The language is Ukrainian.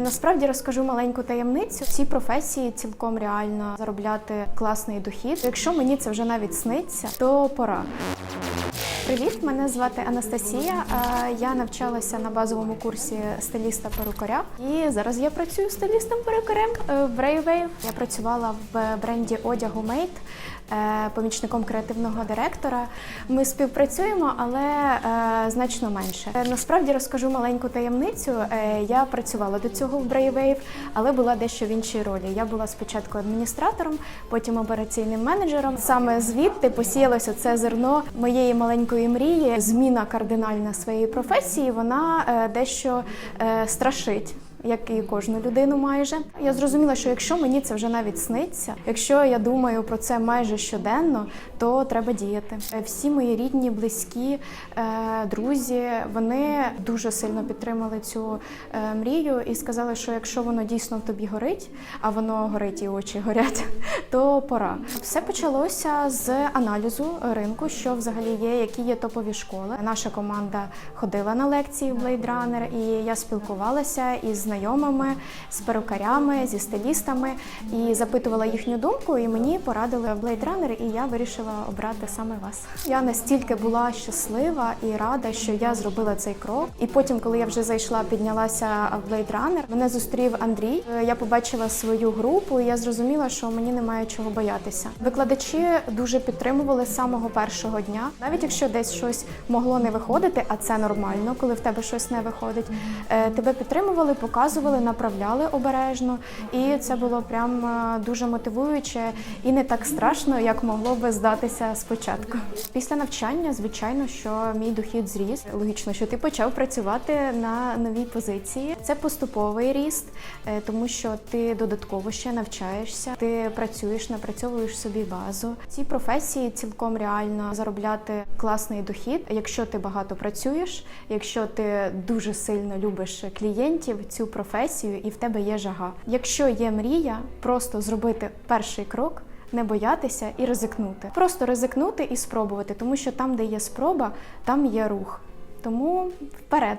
Насправді розкажу маленьку таємницю. В цій професії цілком реально заробляти класний дохід. Якщо мені це вже навіть сниться, то пора. Привіт, мене звати Анастасія. Я навчалася на базовому курсі стиліста перукаря і зараз я працюю стилістом-перукарем е, в Brave. Я працювала в бренді одягу е, помічником креативного директора. Ми співпрацюємо, але е, значно менше. Е, Насправді розкажу маленьку таємницю. Я працювала до цього в Brave, але була дещо в іншій ролі. Я була спочатку адміністратором, потім операційним менеджером. Саме звідти посіялося це зерно моєї маленької мрії. Зміна кардинальна своєї професії. Вона е, дещо е, страшить. Як і кожну людину, майже я зрозуміла, що якщо мені це вже навіть сниться, якщо я думаю про це майже щоденно, то треба діяти. Е, Всі мої рідні, близькі, е, друзі, вони дуже сильно підтримали цю е, мрію і сказали, що якщо воно дійсно в тобі горить, а воно горить і очі горять, то пора. Все почалося з аналізу ринку, що взагалі є, які є топові школи. Наша команда ходила на лекції в Blade Runner, і я спілкувалася із знайомими, з перукарями, зі стилістами і запитувала їхню думку. І мені порадили Blade Runner, і я вирішила обрати саме вас. Я настільки була щаслива і рада, що я зробила цей крок. І потім, коли я вже зайшла, піднялася в Blade Runner, мене зустрів Андрій. Е, Я побачила свою групу, і я зрозуміла, що мені немає чого боятися. Викладачі дуже підтримували з самого першого дня, навіть якщо десь щось могло не виходити, а це нормально, коли в тебе щось не виходить. е, Тебе підтримували, показували, направляли обережно, і це було прям е, дуже мотивуюче і не так страшно, як могло би здатися спочатку. Після навчання, звичайно, що мій дохід зріс. Логічно, що ти почав працювати на новій позиції. Це поступовий ріст, е, тому що ти додатково ще навчаєшся, ти працюєш, напрацьовуєш собі базу. Цій професії цілком реально заробляти класний дохід, якщо ти багато працюєш, якщо ти дуже сильно любиш клієнтів, цю професію і в тебе є жага. Якщо є мрія, просто зробити перший крок. Не боятися і ризикнути. Просто ризикнути і спробувати, тому що там, де є спроба, там є рух. Тому вперед.